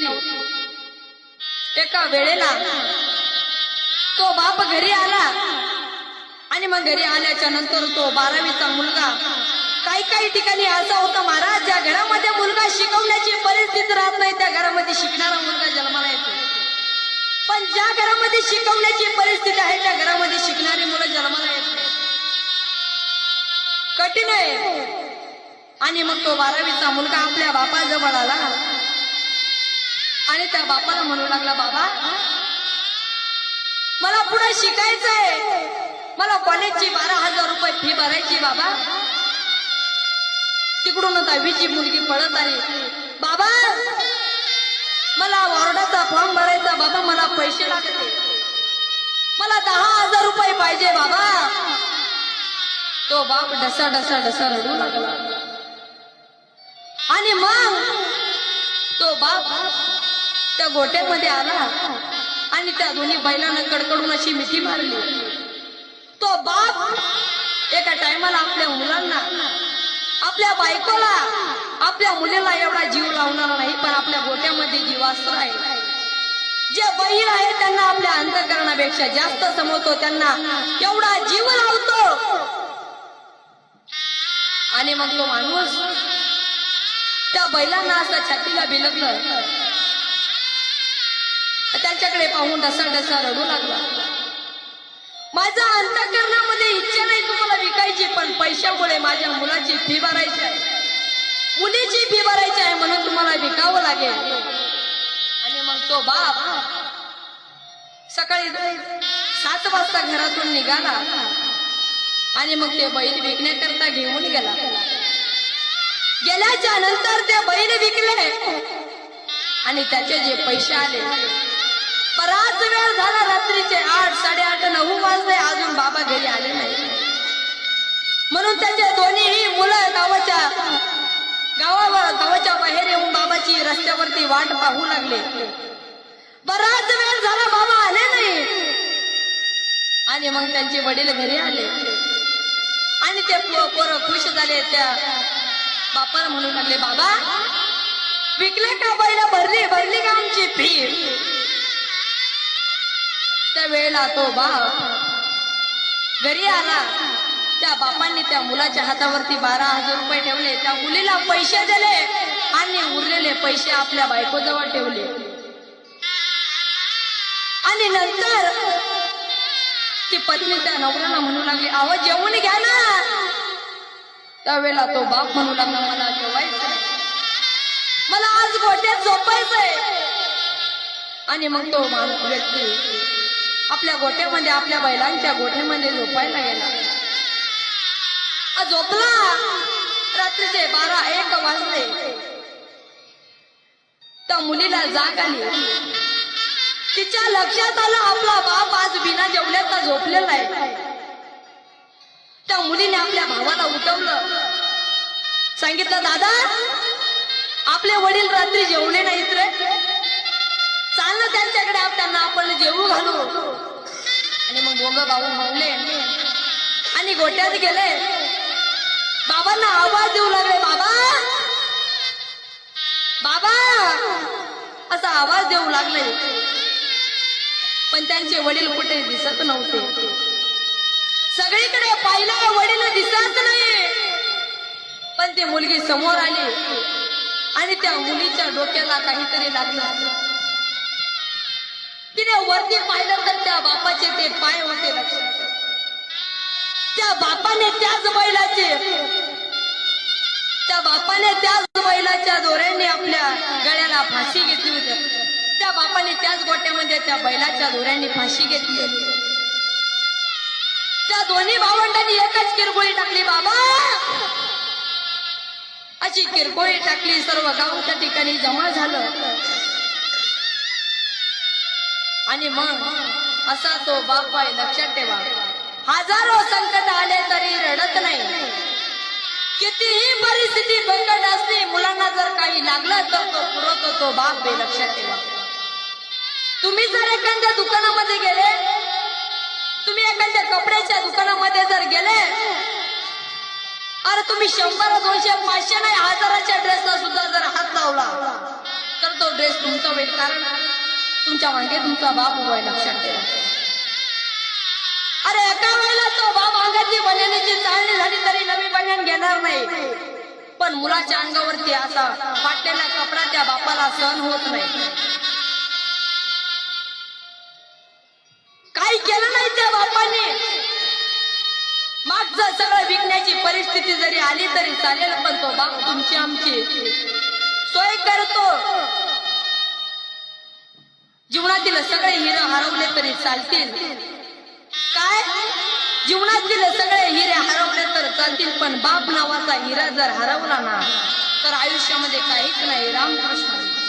नव्हती. एका वेळेला तो बाप घरी आला आणि मग घरी आल्याच्यानंतर तो बारावीचा मुलगा काही काही ठिकाणी असा होतं महाराज ज्या घरामध्ये मुलगा शिकवण्याची परिस्थिती राहत नाही त्या घरामध्ये शिकणारा मुलगा जन्माला येतो. पण ज्या घरामध्ये शिकवण्याची परिस्थिती आहे त्या घरामध्ये शिकणारी मुलं जन्माला येत कठीण आहे. आणि मग तो बारावीचा मुलगा आपल्या बापाजवळ आला. आणि त्या बापाला म्हणू लागला बाबा मला पुढे शिकायचंय. मला कॉलेजची बारा हजार रुपये फी भरायची बाबा. तिकडून दहावीची मुलगी पळत आली बाबा मला वॉर्डाचा फॉर्म भरायचा बाबा मला पैसे लागते. मला दहा हजार रुपये पाहिजे बाबा. तो बाप डसा डसा डसा रडू लागला. आणि मग तो बाप त्या गोट्यामध्ये आला आणि त्या दोन्ही बैलांना कडकडून अशी मिठी मारली. तो बाप एका टायमाला आपल्या मुलांना आपल्या बायकोला आपल्या मुलीला एवढा जीव लावणार नाही पण आपल्या गोट्यामध्ये जीवास्त्र आहे. जे बैल आहे त्यांना आपल्या अंतकरणापेक्षा जास्त समवतो त्यांना एवढा जीव लावतो. आणि मग तो माणूस त्या बैलांना असं छातीला बिलकलं त्यांच्याकडे पाहून ढसा ढसा रडू लागला. माझ्या अंतकरणामध्ये इच्छा नाही तुम्हाला विकायची पण पैशामुळे माझ्या मुलाची फी भरायची आहे. मुलीची फी भरायची आहे म्हणून तुम्हाला विकावं लागेल. आणि मग तो बाप सकाळी सात वाजता घरातून निघाला. आणि मग ते बैल विकण्याकरता घेऊन गेला. गेल्याच्यानंतर ते बैल विकले. आणि त्याचे जे पैसे आले बराच वेळ झाला रात्रीचे आठ साडेआठ नऊ वाजले अजून बाबा घरी आले नाही. म्हणून त्यांच्या दोन्हीही मुलं गावाच्या गावावर गावाच्या बाहेर येऊन बाबाची रस्त्यावरती वाट पाहू लागले. बराच वेळ झाला बाबा आले नाही. आणि मग त्यांचे वडील घरी आले. आणि ते पोरं खुश झाले त्या बापाला म्हणून लागले बाबा विकले का बैला? भरली भरली का आमची फी त्या वेळेला तो बाप घरी आला. त्या बापांनी त्या मुलाच्या हातावरती बारा हजार रुपये ठेवले. त्या मुलीला पैसे दिले आणि उरलेले पैसे आपल्या बायकोजवळ ठेवले. आणि नंतर ती पत्नी त्या नवऱ्याला म्हणू लागली आवाज जेवून घ्या ना. त्यावेळेला तो बाप म्हणू लागला मला जेवायचंय. मला आज गोट्यात झोपायचंय. आणि मग तो माणूस व्यक्ती आपल्या गोट्यामध्ये आपल्या बैलांच्या गोठ्यामध्ये झोपायला गेला झोपला. रात्रीचे बारा एक वाजले. त्या मुलीला जाग आली. तिच्या लक्षात आलं आपला बाप आज बिना जेवल्याचा झोपलेला आहे. त्या मुलीने आपल्या भावाला उठवलं. सांगितलं दादा आपले वडील रात्री जेवले नाहीत रे. चाललं त्यांच्याकडे त्यांना आपण जेवू घालू. आणि मग दोघं भाऊ म्हणले आणि गोट्यात गेले. बाबांना आवाज देऊ लागले बाबा बाबा असा आवाज देऊ लागले. पण त्यांचे वडील कुठे दिसत नव्हते. सगळीकडे पाहिलं वडील दिसत नाही. पण ती मुलगी समोर आली. आणि त्या मुलीच्या डोक्याला काहीतरी लागलं. तिने वरती पाहिलं तर त्या बापाचे ते पाय होते त्या बापाने त्याच बैलाचे त्या बापाने त्याच बैलाच्या दोऱ्याने आपल्या गळ्याला फाशी घेतली होती. त्या बापाने त्याच गोट्यामध्ये त्या बैलाच्या दोऱ्यांनी फाशी घेतली त्या दोन्ही भावंडांनी एकच किरकोळी टाकली बाबा! अशी किरकोळी टाकली सर्व गावच्या ठिकाणी जमा झालं. आणि मग असा तो बाप आहे लक्षात ठेवा. हजारो संकट आले तरी रडत नाही. कितीही परिस्थिती बंकट असली मुलांना जर काही लागलं तर तो पुरवतो तो बाप आहे लक्षात ठेवा. तुम्ही जर एखाद्या दुकानामध्ये गेले तुम्ही एखाद्या कपड्याच्या दुकानामध्ये जर गेले अरे तुम्ही शंभर दोनशे पाचशे नाही हजाराच्या ड्रेसला सुद्धा जर हात लावला तर तो ड्रेस तुमचा होईल. कारण तुमच्या मागे तुमचा बाप उभा लक्षात ठेवा. अरे एका वेळेला तो बाप अंगाची बन्यानीची चालणी झाली तरी नवी बन्यान घेणार नाही. पण मुलाच्या अंगावरती असा फाटलेला कपडा त्या बापाला सहन होत नाही. काही केलं नाही त्या बापाने. मागचं सगळं विकण्याची परिस्थिती जरी आली तरी चालेल पण तो बाप तुमची आमची सोय करतो. जीवनातील सगळे हिरे हरवले तरी चालतील. काय? जीवनातील सगळे हिरे हरवले तर चालतील पण बाप नावाचा हिरा जर हरवला ना तर आयुष्यामध्ये काहीच नाही. रामकृष्ण.